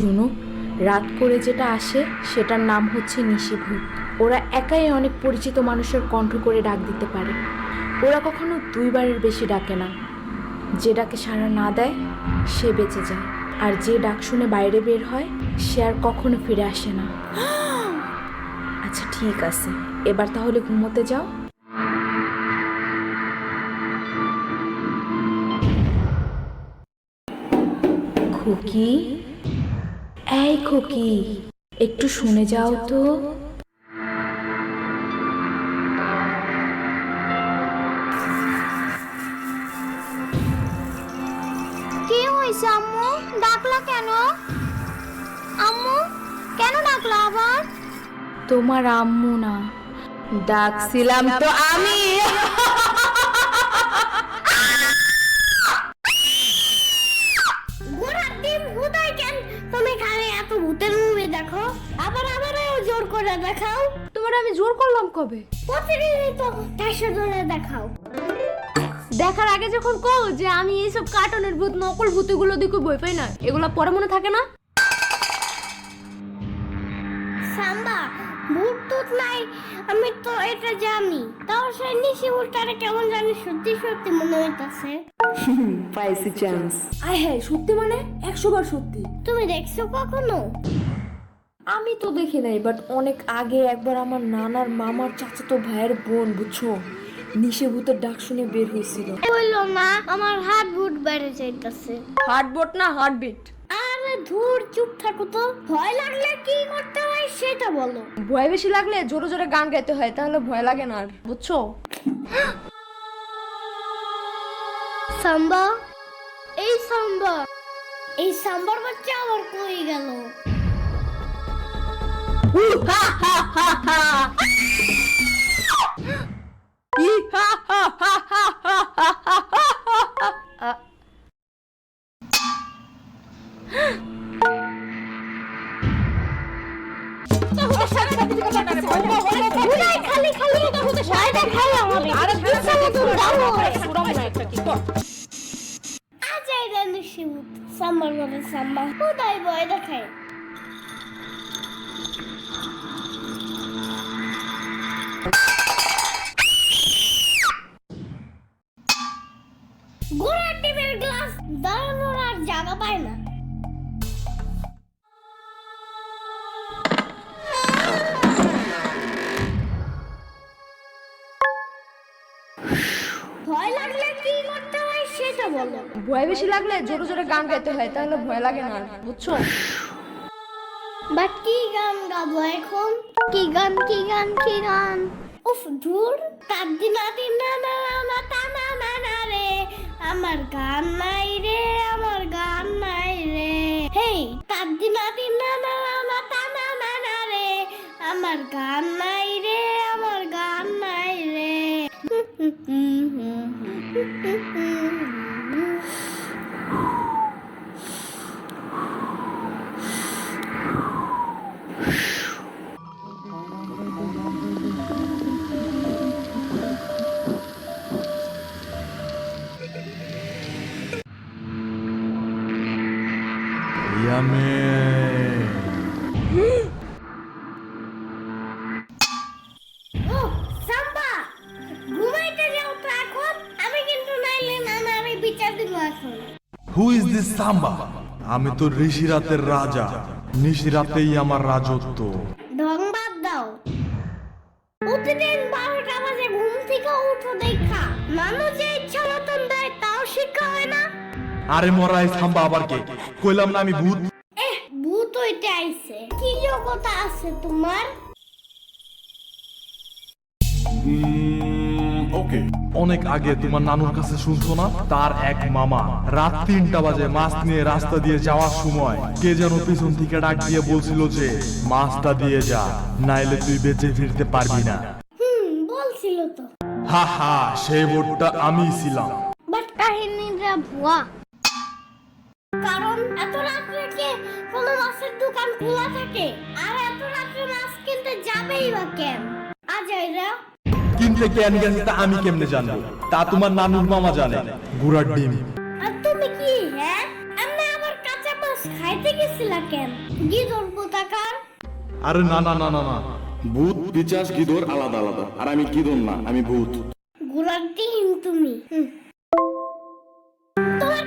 শুনো। রাত করে যেটা আসে, সেটার নাম হচ্ছে নিশিভূত। ওরা একাই অনেক পরিচিত মানুষের কণ্ঠ করে ডাক দিতে পারে। ওরা কখনো দুইবারের বেশি ডাকে না। যে ডাকে সাড়া না দেয়, সে বেঁচে যায়। আর যে ডাক শুনে বাইরে বের হয়, সে আর কখনো ফিরে আসে না। আচ্ছা ঠিক আছে। এবার তাহলে ঘুমোতে যাও। খুকি? এই খুকি একটু শুনে যাও তো। কি হয়েছে আম্মু? ডাকলা কেন? আম্মু কেন ডাকলা আবার? তোমার আম্মু না ডাকছিলাম তো আমি। আমি জোর করলাম কবে? প্রতিদিনই তো দেখাও। দেখার আগে যখন কও যে আমি এইসব কার্টুনের ভূত নকল ভূতগুলো দিকে বই পাই না এগুলো পরে মনে থাকে না? সাম্বা ভূত টুত নাই আমি তো এটা জানি। তাও সেই নিশি ভূতটারে কেমন জানি সত্যি সত্যি মনে হইতাছে। পাইছি চান্স আয় হ্যাঁ সত্যি মানে? একশো বার সত্যি। তুমি দেখছ কখনো? আমি তো দেখি নাই বাট অনেক আগে একবার আমার নানার মামার চাচাতো ভাইয়ের বোন বুঝছ? নিশে ভূতের ডাক শুনে বের হয়েছিল। বলল না আমার হাত ভূত বেড়ে যাইতাছে। হার্টবোট না হার্টবিট আরে ধুর চুপ থাকো তো। ভয় লাগলে কি করতে হয় সেটা বলো। ভয় বেশি লাগলে জোরে জোরে গান গাইতে হয় তাহলে ভয় লাগে না আর বুঝছ? সাম্বা? এই সাম্বা। এই সাম্বার বাচ্চা আবার কই গেল? খালি খালি ভয় দেখাই আমাদের আরে বিছানা তো গ্লাস দাঁড়ানোর আর জায়গা পায় না। ভয় লাগলে কি করতে হয় সেটা বলো। ভয় বেশি লাগলে জোরে জোরে গান গাইতে হয়, তাহলে ভয় লাগে না বুঝছ? বাট কি গান গাবো এখন কি গান কি গান কি গান উফ, ধুর তার দিনা দিনা না না তা, না না না রে। আমার গান নাই রে, আমার গান নাই রে। হেই তার দিনা দিনা না না, তা, না না না রে। আমার গান এখন। হু ইজ দিস সাম্বা আমি তো ঋষিরাতের রাজা। নিশিরাতেই আমার রাজত্ব। ঢং বাদ দাও। প্রতিদিন বারোটা বাজে ঘুম থেকে উঠো দেখা। আরে মরাই সাম্বা আবার কে? কইলাম না আমি ভূত। এহ ভূত হইতে আইছে। কি যোগ্যতা আছে তোমার? ওকে। অনেক আগে তোমার নানুর কাছে শুনছো না? তার এক মামা রাত তিনটা বাজে মাছ নিয়ে রাস্তা দিয়ে যাওয়ার সময় কে যেন পিছন থেকে ডাক দিয়ে বলছিল যে মাছটা দিয়ে যা নাইলে তুই বেঁচে ফিরতে পারবি না। হুম বলছিল তো। হা হা সেই বোর্ডটা আমি ছিলাম। বাট কাহিনীটা ভুয়া। এত রাত্রে কে কোনো মাছের দোকান খোলা থাকে? আর এত রাত্রে মাছ কিনতে যাবেই বা কেন? আজাইরা কিনতে কেন গেছে তা আমি কেমনে জানব? তা তোমার নানুর মামা জানে। গুড়ার ডিম। আর তুমি কি হ্যাঁ? আমি আবার কাঁচা মাছ খাইতে গেছিল কেন? গিদর আরে না না না না না। ভূত পিচাস গিদর আলাদা আলাদা। আর আমি গিদর না আমি ভূত। তুমি। তোমার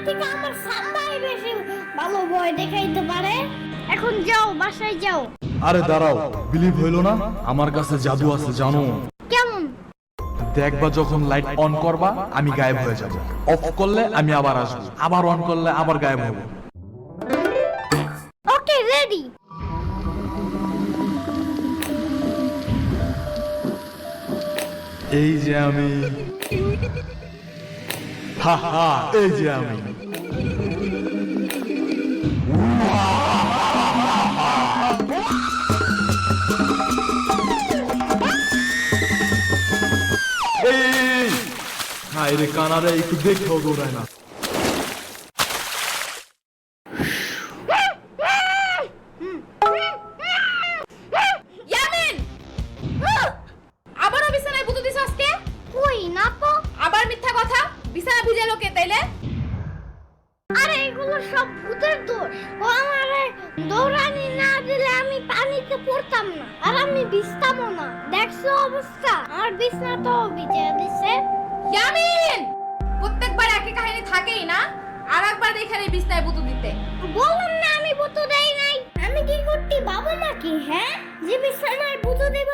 থেকে আমার সাম্বাই বেশি ভালো ভয় দেখাইতে পারে। এখন যাও বাসায় যাও। আরে দাঁড়াও বিলিভ হইল না? আমার কাছে জাদু আছে জানো। কেমন? দেখবা যখন লাইট অন করবা আমি গায়েব হয়ে যাব। অফ করলে আমি আবার আসব। আবার অন করলে আবার গায়েব হব। ওকে রেডি এই যে আমি। হা হা এই যে আমি। হায় রে কানারে একটু দেখেও দৌড়ায় না আবার মিথ্যা কথা? বিছানা ভিজালো কে তাইলে? আরে এগুলো সব ভূতের দোষ। ও আমারে দৌড়ানি না দিলে আমি পানিতে পড়তাম না আর আমি ভিজতামও না। দেখছ অবস্থা? আর বিছনা তো ভিজে দিছে। ইয়ামিন প্রত্যেকবার একই কাহিনী থাকেই না? আর একবার এখানে বিছনায় বুতু দিতে। বললাম না আমি বুতো দেই নাই। আমি কি করতে বাবু নাকি হ্যাঁ? যে বিছানায় বুতো দেব।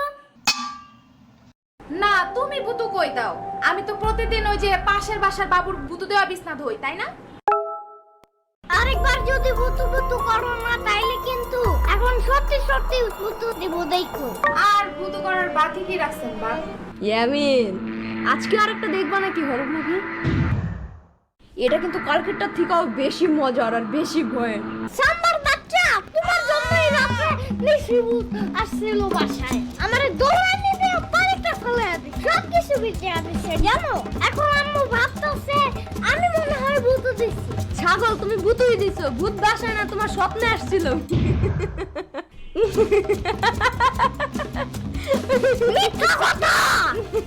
না তুমি বুতু কই দাও? আমি তো প্রতিদিন ওই যে পাশের বাসার বাবুর বুতু দেওয়া বিছনা ধই তাই না? আরেকবার যদি বুতু বুতু করো না তাইলে কিন্তু এখন সত্যি সত্যি বুতু দেব দেখো। আর বুতু করার বাকি কি রাখছেন বা ইয়ামিন। আজকে আরেকটা দেখবা নাকি হরর মুভি এটা কিন্তু কালকেরটার থেকেও বেশি মজার আর বেশি ভয়ের। সাম্বার বাচ্চা তোমার জন্যই রাতে নিশিবুত আসছিল বাসায়। আমারে দৌড়ানি দিয়ে বাড়িটা ফেলে দিই সব কিছু বিটে দিছে জানো? এখন আম্মু ভাবতেছে আমি মনে হয় ভূত দিছি। ছাগল তুমি ভূতই দিছো। ভূত বাসায় না তোমার স্বপ্নে আসছিল। মিথ্যা কথা!